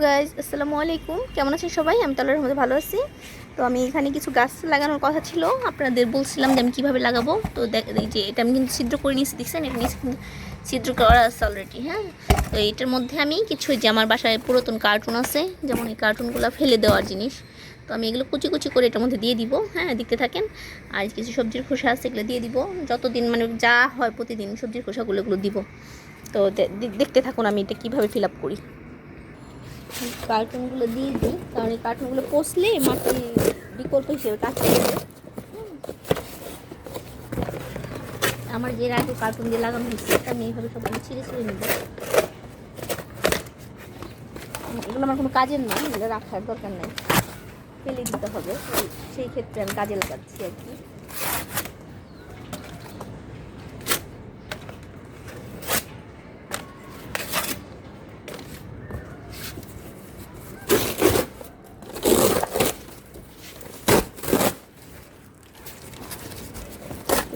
Guys আসসালামু আলাইকুম। কেমন আছেন সবাই? আমি তালার মধ্যে ভালো আছি। তো আমি এখানে কিছু গাছ লাগানোর কথা ছিল। আপনাদের বলছিলাম যে আমি কীভাবে লাগাবো। তো যে এটা আমি কিন্তু ছিদ্র করে নিয়েছি, দেখছেন? এটা নিয়েছি কিন্তু ছিদ্র করা আছে অলরেডি হ্যাঁ? তো এটার মধ্যে আমি কিছু যে আমার বাসায় পুরাতন কার্টুন আছে। যেমন এই কার্টুনগুলো ফেলে দেওয়ার জিনিস। তো আমি এগুলো কুচি কুচি করে এটার মধ্যে দিয়ে দিব হ্যাঁ? দেখতে থাকেন। আর কিছু সবজির খোসা আছে, এগুলো দিয়ে দিব। যতদিন মানে যা হয় প্রতিদিন সবজির খোসাগুলো এগুলো দিব। তো দেখতে থাকুন আমি এটা কীভাবে ফিল আপ করি। কার্টুনগুলো দিয়ে দিই। কারণ এই কার্টুনগুলো পচলে মাটি বিকল্প হিসেবে কাজ করবে আমার যে আগে কার্টুন দিয়ে লাগানো হয়েছে আমি এইভাবে সব ছিঁড়ে ছিঁড়ে নেব। এগুলো আমার কোনো কাজের না, এগুলো রাখার দরকার নেই। ফেলে দিতে হবে, সেই ক্ষেত্রে আমি কাজে লাগাচ্ছি আর কি।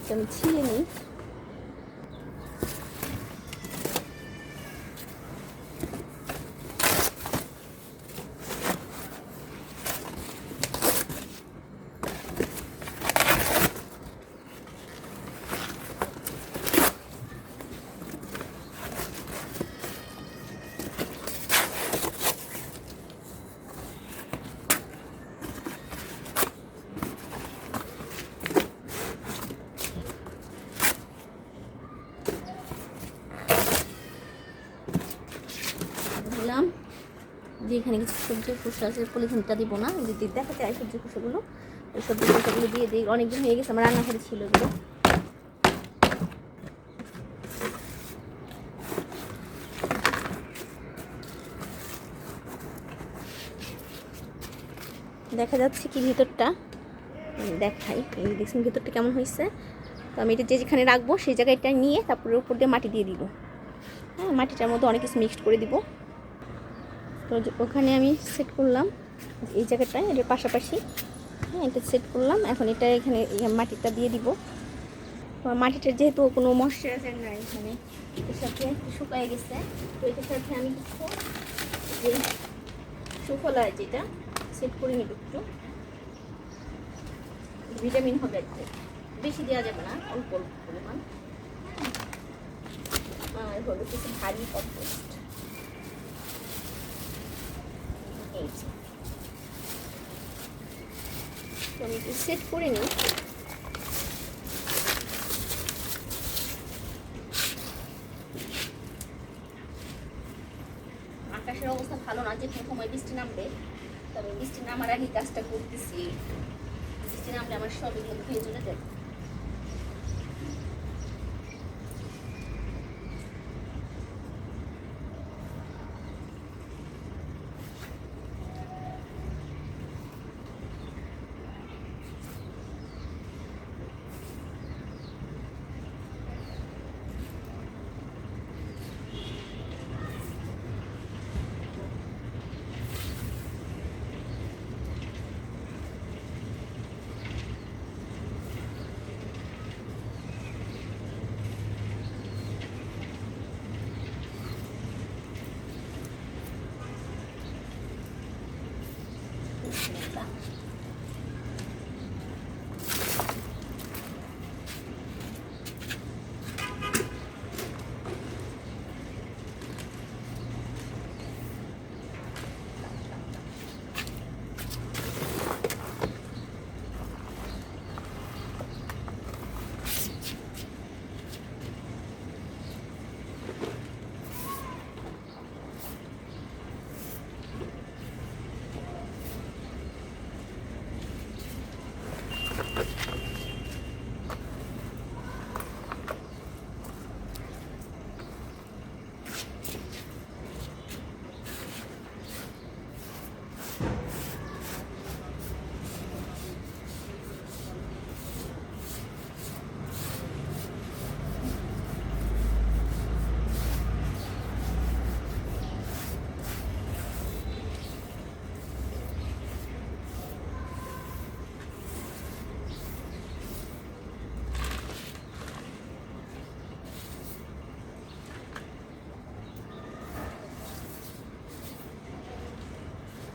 এটা আমি ছিঁড়ে নিই দিলাম। যে এখানে কিছু সবজির খোসা আছে, পলিথিনটা দিব না যদি দেখাতে হয় সবজির খোসাগুলো ওই সবজির খোসাগুলো দিয়ে দিই, অনেকদিন হয়ে গেছে, আমার রান্নাঘরে ছিল এগুলো। দেখা যাচ্ছে কি ভিতরটা? দেখাই, এই দেখছেন ভিতরটা কেমন হয়েছে? তো আমি এটা যে যেখানে রাখব, সেই জায়গাটা নিয়ে তারপরে উপর দিয়ে মাটি দিয়ে দিব। হ্যাঁ মাটিটার মধ্যে অনেক কিছু মিক্সড করে দিব। তো ওখানে আমি সেট করলাম এই জায়গাটায় এটার পাশাপাশি হ্যাঁ এটা সেট করলাম। এখন এটা এখানে মাটিটা দিয়ে দিব। তো মাটিটার যেহেতু কোনো ময়শ্চারাইজার নাই এখানে, এর সাথে শুকায় গেছে। তো এটার সাথে আমি কিছু যে সুফলা যেটা সেট করে নিব একটু। ভিটামিন হবে কি। বেশি দেওয়া যাবে না, অল্প অল্প পরিমাণ। আর হলো কিছু ভারী কম্পোস্ট এই যে। আমি সেট করে নিই আকাশের অবস্থা ভালো না যে কোনো সময় বৃষ্টি নামবে তবে বৃষ্টি নামার আগে কাজটা করতেছি বৃষ্টি নামলে আমার সব এগুলো ধুয়ে চলে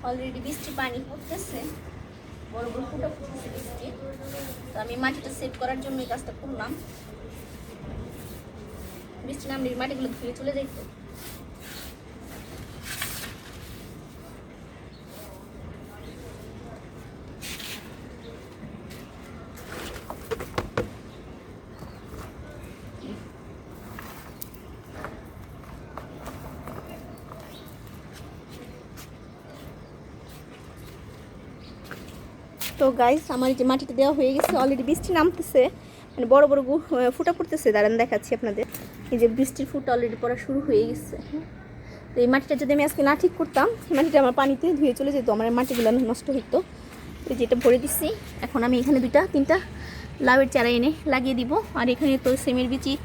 অলরেডি বৃষ্টি পানি পড়তেছে। বড় বড় ফুটো ফুটতেছে বৃষ্টি। তো আমি মাটিটা সেভ করার জন্য এই কাজটা করলাম বৃষ্টি নামলে মাটিগুলো ধুয়ে চলে যাইত। তো গাইস আমার যে মাটিটা দেওয়া হয়ে গেছে অলরেডি বৃষ্টি নামতেছে। মানে বড় বড় গু- ফুটা পড়তেছে, দাঁড়ান দেখাচ্ছি আপনাদের। এই যে বৃষ্টির ফুটা অলরেডি পড়া শুরু হয়ে গেছে। তো এই মাটিটা যদি আমি আজকে না ঠিক করতাম, এই মাটিটা আমার পানিতে ধুয়ে চলে যেত, আমার মাটিগুলো নষ্ট হইতো। তো যেটা ভরে দিচ্ছি এখন আমি এখানে দুইটা, তিনটা লাউয়ের চারা এনে লাগিয়ে দিব। আর এখানে তো সিমের বিচি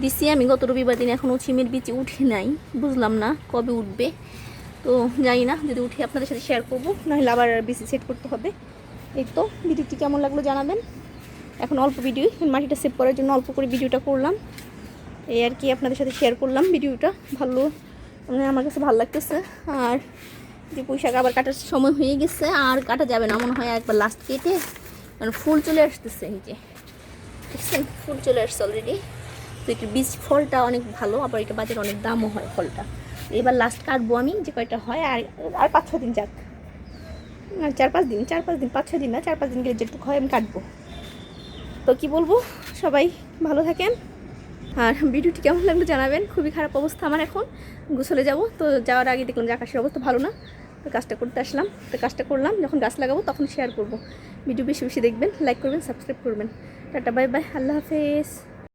দিছি আমি, গত রবিবার দিন এখনও সিমের বিচি উঠে নাই, বুঝলাম না কবে উঠবে। তো জানি না, যদি উঠে আপনাদের সাথে শেয়ার করব, নাহলে আবার বিসি সেট করতে হবে। এই তো, ভিডিওটি কেমন লাগল জানাবেন। এখন অল্প ভিডিও মাটিটা সেভ করার জন্য অল্প করে ভিডিওটা করলাম। এই আর কি আপনাদের সাথে শেয়ার করলাম ভিডিওটা, ভালো মানে আমার কাছে ভালো লাগতেছে। আর যে পুঁইশাক আবার কাটার সময় হয়ে গেছে, আর কাটা যাবে না, মনে হয় একবার লাস্ট কেটে মানে ফুল চলে আসতেছে এই যে। দেখছেন, ফুল চলে আসছে অলরেডি তো এটার বীজ ফলটা অনেক ভালো, আবার এটা বাজারে অনেক দামও হয় ফলটা। এবার লাস্ট কাটবো আমি, যে কয়টা হয়, আর আর পাঁচ ছ দিন যাক। চার পাঁচ দিন, চার পাঁচ দিন, পাঁচ ছ দিন না, চার পাঁচ দিন গেলে যেটুকু হয় আমি কাটবো। তো কি বলব? সবাই ভালো থাকেন। আর ভিডিওটি কেমন লাগল জানাবেন। খুবই খারাপ অবস্থা আমার এখন। গোসলে যাব। তো যাওয়ার আগে দেখলাম যে আকাশের অবস্থা ভালো না। তো কাজটা করতে আসলাম। তো কাজটা করলাম। যখন গাছ লাগাবো তখন শেয়ার করব। ভিডিও বেশি বেশি দেখবেন লাইক করবেন সাবস্ক্রাইব করবেন। টাটা বাই বাই আল্লাহ হাফেজ।